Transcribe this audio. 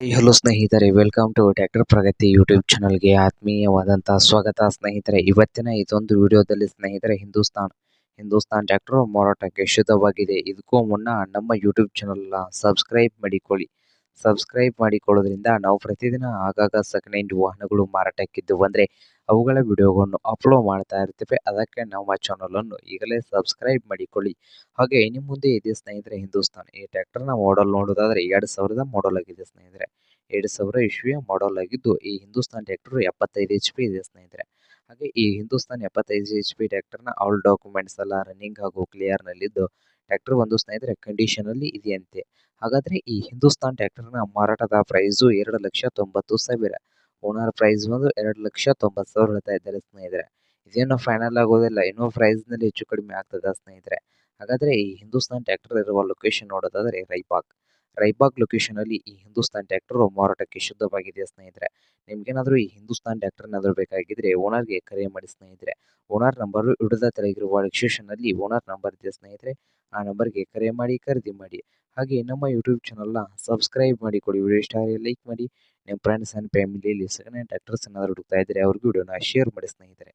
Hello ಸ್ನೇಹಿತರೆ welcome to tractor Pragati YouTube ಚಾನಲ್ಗೆ ಆತ್ಮೀಯವಾದಂತಹ ಸ್ವಾಗತ. ಸ್ನೇಹಿತರೆ, ಇವತ್ತಿನ ಇದೊಂದು ವಿಡಿಯೋದಲ್ಲಿ ಸ್ನೇಹಿತರೆ, ಹಿಂದೂಸ್ತಾನ್ ಹಿಂದೂಸ್ತಾನ್ ಟ್ರ್ಯಾಕ್ಟರ್ ಮಾರಾಟಕ್ಕೆ ಶುದ್ಧವಾಗಿದೆ. ಇದಕ್ಕೂ ಮುನ್ನ ನಮ್ಮ ಯೂಟ್ಯೂಬ್ ಚಾನಲ್ನ ಸಬ್ಸ್ಕ್ರೈಬ್ ಮಾಡಿಕೊಳ್ಳಿ. ಸಬ್ಸ್ಕ್ರೈಬ್ ಮಾಡಿಕೊಳ್ಳೋದ್ರಿಂದ ನಾವು ಪ್ರತಿದಿನ ಆಗಾಗ ಸೆಕೆಂಡ್ ಹ್ಯಾಂಡ್ ವಾಹನಗಳು ಮಾರಾಟಕ್ಕಿದ್ದು ಬಂದರೆ ಅವುಗಳ ವಿಡಿಯೋಗಳನ್ನು ಅಪ್ಲೋಡ್ ಮಾಡ್ತಾ ಇರ್ತೀವಿ. ಅದಕ್ಕೆ ನಮ್ಮ ಚಾನಲನ್ನು ಈಗಲೇ ಸಬ್ಸ್ಕ್ರೈಬ್ ಮಾಡಿಕೊಳ್ಳಿ. ಹಾಗೆ ಇನ್ನು ಮುಂದೆ ಇದೆ ಸ್ನೇಹಿತರೆ, ಹಿಂದೂಸ್ತಾನ್ ಈ ಟ್ರ್ಯಾಕ್ಟರ್ನ ಮಾಡಲ್ ನೋಡೋದಾದ್ರೆ ಎರಡು ಸಾವಿರದ ಮಾಡಲ್ ಆಗಿದೆ ಸ್ನೇಹಿತರೆ. ಎರಡು ಸಾವಿರ ಇಶ್ವಿಯ ಮಾಡಲ್ ಆಗಿದ್ದು ಈ ಹಿಂದೂಸ್ತಾನ್ ಟ್ರ್ಯಾಕ್ಟರ್ ಎಪ್ಪತ್ತೈದು ಎಚ್ ಪಿ ಇದೆ ಸ್ನೇಹಿತರೆ. ಹಾಗೆ ಈ ಹಿಂದೂಸ್ತಾನ್ ಎಪ್ಪತ್ತೈದು ಎಚ್ ಪಿ ಟ್ರ್ಯಾಕ್ಟರ್ನ ಆಲ್ ಡಾಕ್ಯುಮೆಂಟ್ಸ್ ಎಲ್ಲ ರನ್ನಿಂಗ್ ಹಾಗೂ ಕ್ಲಿಯರ್ನಲ್ಲಿದ್ದು ಟ್ರ್ಯಾಕ್ಟರ್ ಒಂದು ಸ್ನೇಹಿತರೆ ಕಂಡೀಷನಲ್ಲಿ ಇದೆಯಂತೆ. ಹಾಗಾದರೆ ಈ ಹಿಂದೂಸ್ತಾನ್ ಟ್ರ್ಯಾಕ್ಟರ್ನ ಮಾರಾಟದ ಪ್ರೈಸು ಎರಡು ಲಕ್ಷ ತೊಂಬತ್ತು ಸಾವಿರ ಓನರ್ ಪ್ರೈಸ್ ಬಂದು ಎರಡು ಲಕ್ಷ ತೊಂಬತ್ತು ಸಾವಿರ ಹೇಳ್ತಾ ಇದ್ದಾರೆ ಸ್ನೇಹಿತರೆ. ಇದೇನು ಫೈನಲ್ ಆಗೋದಿಲ್ಲ, ಇನ್ನೂ ಪ್ರೈಸ್ನಲ್ಲಿ ಹೆಚ್ಚು ಕಡಿಮೆ ಆಗ್ತದ ಸ್ನೇಹಿತರೆ. ಹಾಗಾದರೆ ಈ ಹಿಂದೂಸ್ತಾನ್ ಟ್ರ್ಯಾಕ್ಟರ್ ಇರುವ ಲೊಕೇಶನ್ ನೋಡೋದಾದರೆ ರೈಬಾಗ್. ರೈಬಾಗ್ ಲೊಕೇಶನಲ್ಲಿ ಈ ಹಿಂದೂಸ್ತಾನ್ ಟ್ರ್ಯಾಕ್ಟರ್ ಮಾರಾಟಕ್ಕೆ ಶುದ್ಧವಾಗಿದೆ ಸ್ನೇಹಿತರೆ? ನಿಮ್ಗೇನಾದರೂ ಈ ಹಿಂದೂಸ್ತಾನ್ ಟ್ರ್ಯಾಕ್ಟರ್ ಏನಾದರೂ ಬೇಕಾಗಿದ್ದರೆ ಓನರ್ಗೆ ಕರೆ ಮಾಡಿ ಸ್ನೇಹಿತರೆ. ಓನರ್ ನಂಬರು ಹಿಡಿದ ಲೊಕೇಶನ್ ಡಿಸ್ಕ್ರಿಪ್ಷನಲ್ಲಿ ಓನರ್ ನಂಬರ್ ಇದೆ ಸ್ನೇಹಿತರೆ? ಆ ನಂಬರ್ಗೆ ಕರೆ ಮಾಡಿ, ಖರೀದಿ ಮಾಡಿ. ಹಾಗೆ ನಮ್ಮ ಯೂಟ್ಯೂಬ್ ಚಾನಲ್ನ ಸಬ್ಸ್ಕ್ರೈಬ್ ಮಾಡಿ, ಕೊಡಿ. ವಿಡಿಯೋ ಇಷ್ಟ ಲೈಕ್ ಮಾಡಿ. ನಿಮ್ಮ ಫ್ರೆಂಡ್ಸ್ ಆ್ಯಂಡ್ ಫ್ಯಾಮಿಲಿಯಲ್ಲಿ ಸೆಕೆಂಡ್ ಹ್ಯಾಂಡ್ ಟ್ರ್ಯಾಕ್ಟರ್ಸ್ ಏನಾದರೂ ಹುಡುಕ್ತಾ ಇದ್ದರೆ, ಅವ್ರಿಗೂ ವಿಡಿಯೋನ ಶೇರ್ ಮಾಡಿ ಸ್ನೇಹಿತರೆ.